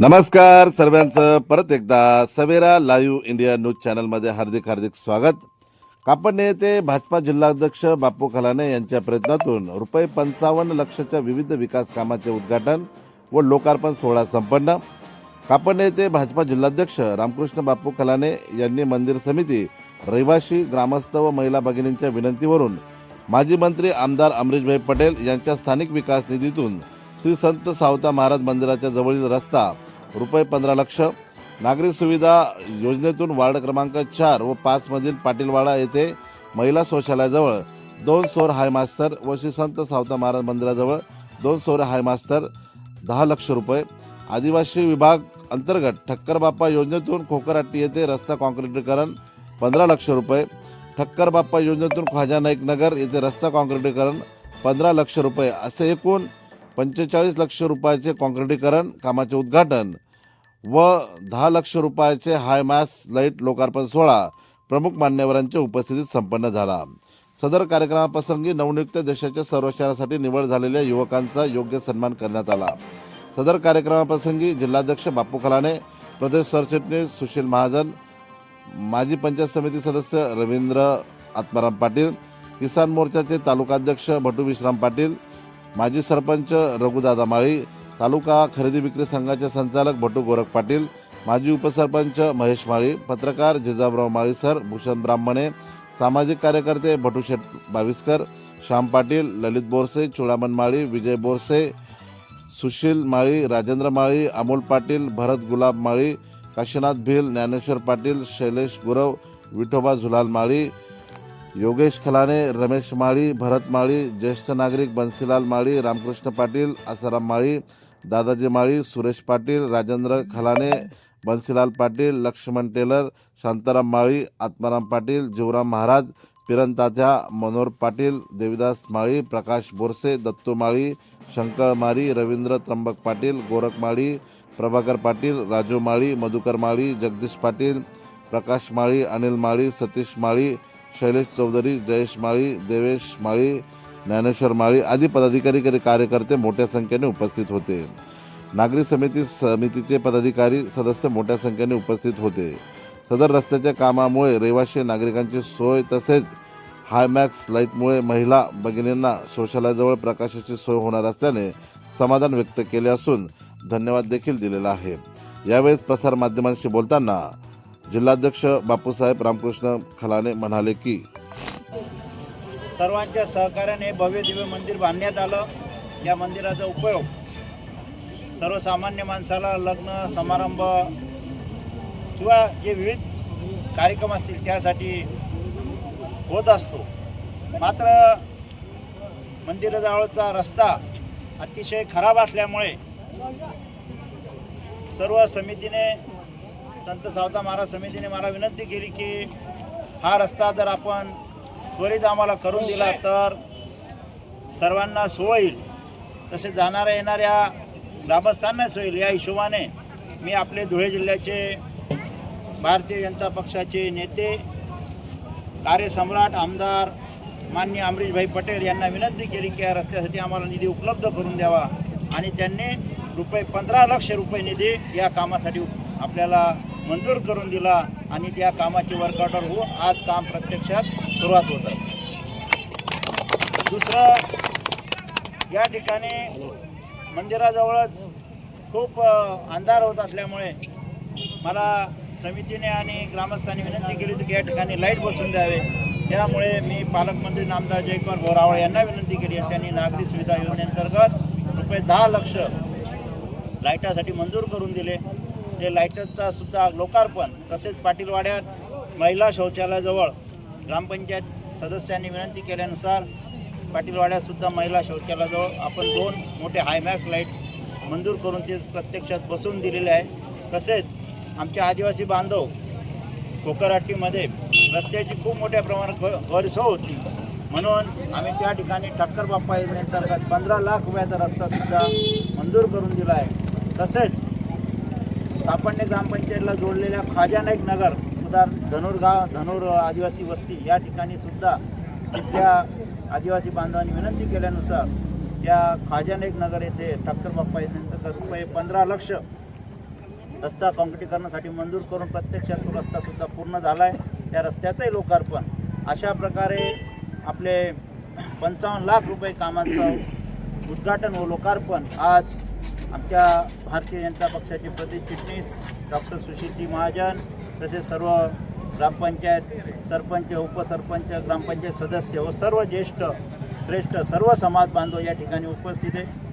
नमस्कार सर्वांचं. परत एकदा सवेरा लाईव्ह इंडिया न्यूज चॅनलमध्ये हार्दिक हार्दिक स्वागत. कापडणे येथे भाजपा जिल्हाध्यक्ष बापू खलाने यांच्या प्रयत्नातून रुपये पंचावन्न लक्षाच्या विविध विकास कामाचे उद्घाटन व लोकार्पण सोहळा संपन्न. कापडणे येथे भाजपा जिल्हाध्यक्ष रामकृष्ण बापू खलाने यांनी मंदिर समिती रहिवाशी ग्रामस्थ व महिला भगिनींच्या विनंतीवरून माजी मंत्री आमदार अमरीशभाई पटेल यांच्या स्थानिक विकास निधीतून श्री संत सावता महाराज मंदिराच्या जवळील रस्ता रुपये पंधरा लक्ष. नागरिक सुविधा योजनेतून वार्ड क्रमांक चार व पाचमधील पाटीलवाडा येथे महिला शौचालयाजवळ दोन सौर हायमास्तर व श्री संत सावता महाराज मंदिराजवळ दोन सौर हायमास्तर दहा लक्ष रुपये. आदिवासी विभाग अंतर्गत ठक्करबाप्पा योजनेतून खोकराट्टी येथे रस्ता काँक्रिटीकरण पंधरा लक्ष रुपये. ठक्करबाप्पा योजनेतून ख्वाजा नाईक नगर येथे रस्ता काँक्रिटीकरण पंधरा लक्ष रुपये. असे एकूण पंचेचाळीस लक्ष रुपयाचे काँक्रिटीकरण कामाचे उद्घाटन व दहा लक्ष रुपयाचे हाय मास लाइट लोकार्पण सोहळा प्रमुख मान्यवरांच्या उपस्थितीत संपन्न झाला. सदर कार्यक्रमाप्रसंगी नवनियुक्त देशाच्या संरक्षणासाठी निवड झालेल्या युवकांचा योग्य सन्मान करण्यात आला. सदर कार्यक्रमाप्रसंगी जिल्हाध्यक्ष बापू खलाने प्रदेश सरचिटणीस सुशील महाजन माजी पंचायत समिती सदस्य रवींद्र आत्माराम पाटील किसान मोर्चाचे तालुकाध्यक्ष भटू विश्राम पाटील माजी सरपंच रघुदादा माळी तालुका खरेदी विक्री संघाचे संचालक भटू गोरख पाटील माजी उपसरपंच महेश माळी पत्रकार जिजाबराव माळीसर भूषण ब्राह्मणे सामाजिक कार्यकर्ते भटू शेठ बाविस्कर श्याम पाटील ललित बोरसे चुडामन माळी विजय बोरसे सुशील माळी राजेंद्र माळी अमोल पाटील भरत गुलाब माळी काशीनाथ भिल ज्ञानेश्वर पाटील शैलेश गुरव विठोबा झुलाल माळी योगेश खलाने रमेश माळी भरत माळी ज्येष्ठ नागरिक बन्सीलाल माळी रामकृष्ण पाटील आसाराम माळी दादाजी माळी सुरेश पाटील राजेंद्र खलाने बन्सीलाल पाटील लक्ष्मण टेलर शांताराम माळी आत्माराम पाटील जीवराम महाराज पिरंतात्या मनोहर पाटील देविदास माळी प्रकाश बोरसे दत्तू माळी शंकर माळी रवींद्र त्र्यंबक पाटील गोरख माळी प्रभाकर पाटील राजू माळी मधुकर माळी जगदीश पाटील प्रकाश माळी अनिल माळी सतीश माळी शैलेश चौधरी जयेश माळी देवेश माळी ज्ञानेश्वर माळी आदी पदाधिकारी कार्यकर्ते मोठ्या संख्येने उपस्थित होते. नागरी समिती समितीचे पदाधिकारी सदस्य मोठ्या संख्येने उपस्थित होते. सदर रस्त्याच्या कामामुळे रहिवासी नागरिकांची सोय तसेच हायमॅक्स लाईटमुळे महिला भगिनींना शौचालयाजवळ प्रकाशाची सोय होणार असल्याने समाधान व्यक्त केले असून धन्यवाद देखील दिलेला आहे. यावेळेस प्रसारमाध्यमांशी बोलताना जिल्हाध्यक्ष बापूसाहेब रामकृष्ण खलाने म्हणाले की सर्वांच्या सहकार्याने भव्य दिव्य मंदिर बांधण्यात आलं. या मंदिराचा उपयोग सर्वसामान्य माणसाला लग्न समारंभ किंवा जे विविध कार्यक्रम असतील त्यासाठी होत असतो. मात्र मंदिराजवळचा रस्ता अतिशय खराब असल्यामुळे सर्व समितीने संत सावता महाराज समितीने मला विनंती केली की हा रस्ता जर आपण त्वरित आम्हाला करून दिला तर सर्वांना सोय होईल तसेच जाणाऱ्या येणाऱ्या ग्रामस्थांना सोय होईल या हिशोबाने मी आपले धुळे जिल्ह्याचे भारतीय जनता पक्षाचे नेते कार्यसम्राट आमदार मान्य अमरीशभाई पटेल यांना विनंती केली की या रस्त्यासाठी आम्हाला निधी उपलब्ध करून द्यावा आणि त्यांनी रुपये पंधरा लक्ष रुपये निधी या कामासाठी आपल्याला मंजूर करून दिला आणि त्या कामाची वर्कआउटर होऊन आज काम प्रत्यक्षात सुरुवात होतं दुसरं या ठिकाणी मंदिराजवळच खूप अंधार होत असल्यामुळे मला समितीने आणि ग्रामस्थांनी विनंती केली होती की या ठिकाणी लाइट बसून द्यावे. त्यामुळे मी पालकमंत्री नामदार जयकुमार बोरावळ यांना विनंती केली आणि त्यांनी नागरी सुविधा योजनेअंतर्गत रुपये दहा लक्ष लाईटासाठी मंजूर करून दिले. ते लाईटचा सुद्धा लोकार्पण तसेच पाटीलवाड्यात महिला शौचालयाजवळ ग्रामपंचायत सदस्यांनी विनंती केल्यानुसार पाटीलवाड्यातसुद्धा महिला शौचालयाजवळ आपण दोन मोठे हायमॅक्स लाइट मंजूर करून ते प्रत्यक्षात बसवून दिलेले आहे. तसेच आमचे आदिवासी बांधव कोकराट्टीमध्ये रस्त्याची खूप मोठ्या प्रमाणात ग- गैरसोय होती. म्हणून आम्ही त्या ठिकाणी ठक्कर बाप्पा योजनेअंतर्गत पंधरा लाख रुपयाचा रस्तासुद्धा मंजूर करून दिला आहे. तसेच कापडणे ग्रामपंचायतला जोडलेल्या खाजा नाईक नगर उदार धनुरगाव धनुर आदिवासी वस्ती या ठिकाणी सुद्धा तिथल्या आदिवासी बांधवांनी विनंती केल्यानुसार या खाजानेक नगर येथे ठक्कर बाप्पा योजनेअंतर्गत रुपये पंधरा लक्ष रस्ता काँक्रिटीकरणासाठी मंजूर करून प्रत्यक्षात तो रस्तासुद्धा पूर्ण झाला आहे त्या रस्त्याचंही लोकार्पण. अशा प्रकारे आपले पंचावन्न लाख रुपये कामांचं उद्घाटन व लोकार्पण आज आमच्या भारतीय जनता पक्षाचे प्रदेश चिटणीस डॉक्टर सुशीलजी महाजन तसेच सर्व ग्रामपंचायत सरपंच उपसरपंच ग्रामपंचायत सदस्य व सर्व ज्येष्ठ श्रेष्ठ सर्व समाज बांधव या ठिकाणी उपस्थित आहे.